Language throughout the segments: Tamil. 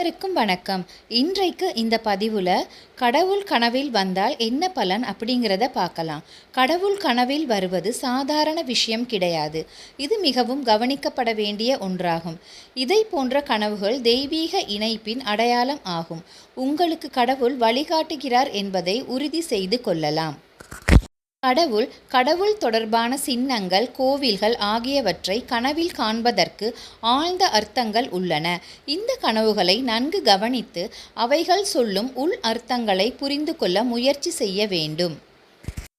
அனைவருக்கும் வணக்கம். இன்றைக்கு இந்த பதிவில் கடவுள் கனவில் வந்தால் என்ன பலன் அப்படிங்கிறத பார்க்கலாம். கடவுள் கனவில் வருவது சாதாரண விஷயம் கிடையாது. இது மிகவும் கவனிக்கப்பட வேண்டிய ஒன்றாகும். இதை போன்ற கனவுகள் தெய்வீக இணைப்பின் அடையாளம் ஆகும். உங்களுக்கு கடவுள் வழிகாட்டுகிறார் என்பதை உறுதி செய்து கொள்ளலாம். கடவுள் கடவுள் தொடர்பான சின்னங்கள் கோவில்கள் ஆகியவற்றை கனவில் காண்பதற்கு ஆழ்ந்த அர்த்தங்கள் உள்ளன. இந்த கனவுகளை நன்கு கவனித்து அவைகள் சொல்லும் உள் அர்த்தங்களை புரிந்து கொள்ள முயற்சி செய்ய வேண்டும்.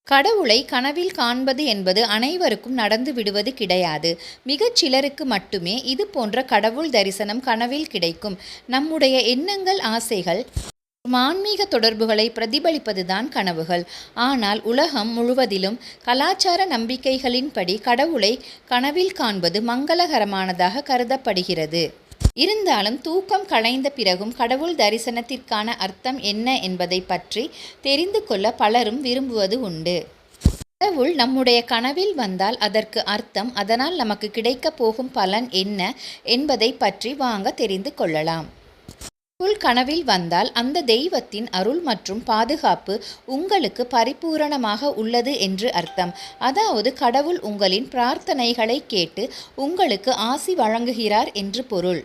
கடவுளை கனவில் காண்பது என்பது அனைவருக்கும் நடந்து விடுவது கிடையாது. மிகச் சிலருக்கு மட்டுமே இது போன்ற கடவுள் தரிசனம் கனவில் கிடைக்கும். நம்முடைய எண்ணங்கள் ஆசைகள் ஆன்மீக தொடர்புகளை பிரதிபலிப்பதுதான் கனவுகள். ஆனால் உலகம் முழுவதிலும் கலாச்சார நம்பிக்கைகளின்படி கடவுளை கனவில் காண்பது மங்களகரமானதாக கருதப்படுகிறது. இருந்தாலும் தூக்கம் களைந்த பிறகும் கடவுள் தரிசனத்திற்கான அர்த்தம் என்ன என்பதை பற்றி தெரிந்து கொள்ள பலரும் விரும்புவது உண்டு. கடவுள் நம்முடைய கனவில் வந்தால் அதற்கு அர்த்தம் அதனால் நமக்கு கிடைக்கப் போகும் பலன் என்ன என்பதை பற்றி வாங்க தெரிந்து கொள்ளலாம். உள் கனவில் வந்தால் அந்த தெய்வத்தின் அருள் மற்றும் பாதுகாப்பு உங்களுக்கு பரிபூரணமாக உள்ளது என்று அர்த்தம். அதாவது கடவுள் உங்களின் பிரார்த்தனைகளை கேட்டு உங்களுக்கு ஆசி வழங்குகிறார் என்று பொருள்.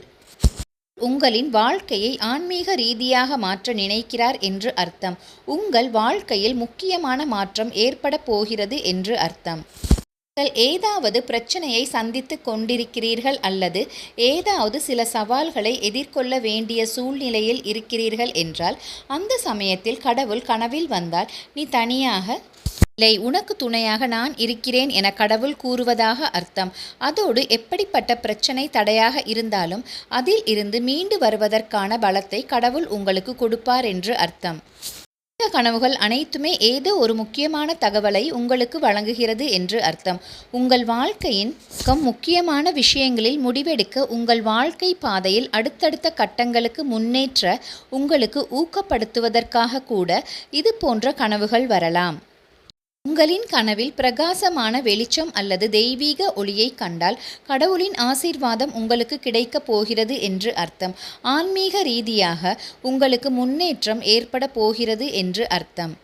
உங்களின் வாழ்க்கையை ஆன்மீக ரீதியாக மாற்ற நினைக்கிறார் என்று அர்த்தம். உங்கள் வாழ்க்கையில் முக்கியமான மாற்றம் ஏற்பட போகிறது என்று அர்த்தம். நீங்கள் ஏதாவது பிரச்சனையை சந்தித்து கொண்டிருக்கிறீர்கள் அல்லது ஏதாவது சில சவால்களை எதிர்கொள்ள வேண்டிய சூழ்நிலையில் இருக்கிறீர்கள் என்றால் அந்த சமயத்தில் கடவுள் கனவில் வந்தால் நீ தனியாக இல்லை உனக்கு துணையாக நான் இருக்கிறேன் என கடவுள் கூறுவதாக அர்த்தம். அதோடு எப்படிப்பட்ட பிரச்சனை தடையாக இருந்தாலும் அதில் இருந்து மீண்டு வருவதற்கான பலத்தை கடவுள் உங்களுக்கு கொடுப்பார் என்று அர்த்தம். இந்த கனவுகள் அனைத்துமே ஏதோ ஒரு முக்கியமான தகவலை உங்களுக்கு வழங்குகிறது என்று அர்த்தம். உங்கள் வாழ்க்கையின் முக்கியமான விஷயங்களில் முடிவெடுக்க உங்கள் வாழ்க்கை பாதையில் அடுத்தடுத்த கட்டங்களுக்கு முன்னேற்ற உங்களுக்கு ஊக்கப்படுத்துவதற்காக கூட இது போன்ற கனவுகள் வரலாம். உங்களின் கனவில் பிரகாசமான வெளிச்சம் அல்லது தெய்வீக ஒளியை கண்டால் கடவுளின் ஆசீர்வாதம் உங்களுக்கு கிடைக்கப் போகிறது என்று அர்த்தம். ஆன்மீக ரீதியாக உங்களுக்கு முன்னேற்றம் ஏற்பட போகிறது என்று அர்த்தம்.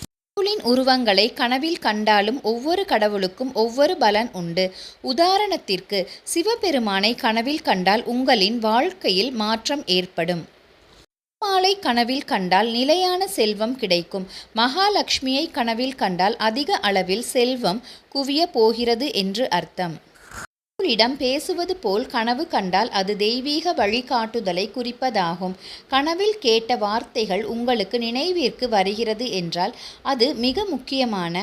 கடவுளின் உருவங்களை கனவில் கண்டாலும் ஒவ்வொரு கடவுளுக்கும் ஒவ்வொரு பலன் உண்டு. உதாரணத்திற்கு சிவபெருமானை கனவில் கண்டால் உங்களின் வாழ்க்கையில் மாற்றம் ஏற்படும். பெருமாளை கனவில் கண்டால் நிலையான செல்வம் கிடைக்கும். மகாலட்சுமியை கனவில் கண்டால் அதிக அளவில் செல்வம் குவிய போகிறது என்று அர்த்தம். கடவுளிடம் பேசுவது போல் கனவு கண்டால் அது தெய்வீக வழிகாட்டுதலை குறிப்பதாகும். கனவில் கேட்ட வார்த்தைகள் உங்களுக்கு நினைவிற்கு வருகிறது என்றால் அது மிக முக்கியமான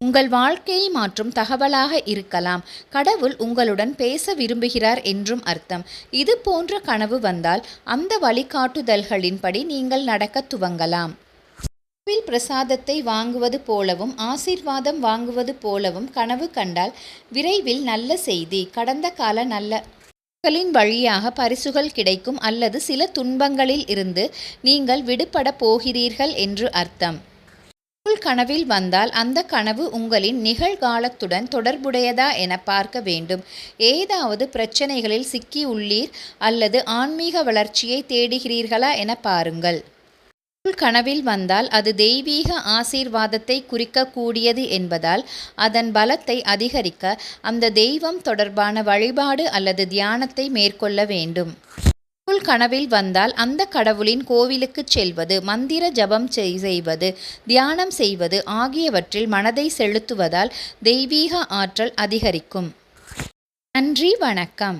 உங்கள் வாழ்க்கையை மாற்றும் தகவலாக இருக்கலாம். கடவுள் உங்களுடன் பேச விரும்புகிறார் என்றும் அர்த்தம். இது போன்ற கனவு வந்தால் அந்த வழிகாட்டுதல்களின்படி நீங்கள் நடக்க துவங்கலாம். கோவில் பிரசாதத்தை வாங்குவது போலவும் ஆசீர்வாதம் வாங்குவது போலவும் கனவு கண்டால் விரைவில் நல்ல செய்தி கடந்த கால நல்ல களின் வழியாக பரிசுகள் கிடைக்கும் அல்லது சில துன்பங்களில் இருந்து நீங்கள் விடுபட போகிறீர்கள் என்று அர்த்தம். கடவுள் கனவில் வந்தால் அந்த கனவு உங்களின் நிகழ்காலத்துடன் தொடர்புடையதா என பார்க்க வேண்டும். ஏதாவது பிரச்சனைகளில் சிக்கி உள்ளீர் அல்லது ஆன்மீக வளர்ச்சியை தேடுகிறீர்களா என பாருங்கள். கனவில் வந்தால் அது தெய்வீக ஆசீர்வாதத்தை குறிக்கக்கூடியது என்பதால் அதன் பலத்தை அதிகரிக்க அந்த தெய்வம் தொடர்பான வழிபாடு அல்லது தியானத்தை மேற்கொள்ள வேண்டும். கடவுள் கனவில் வந்தால் அந்த கடவுளின் கோவிலுக்கு செல்வது மந்திர ஜபம் செய்வது தியானம் செய்வது ஆகியவற்றில் மனதை செலுத்துவதால் தெய்வீக ஆற்றல் அதிகரிக்கும். நன்றி வணக்கம்.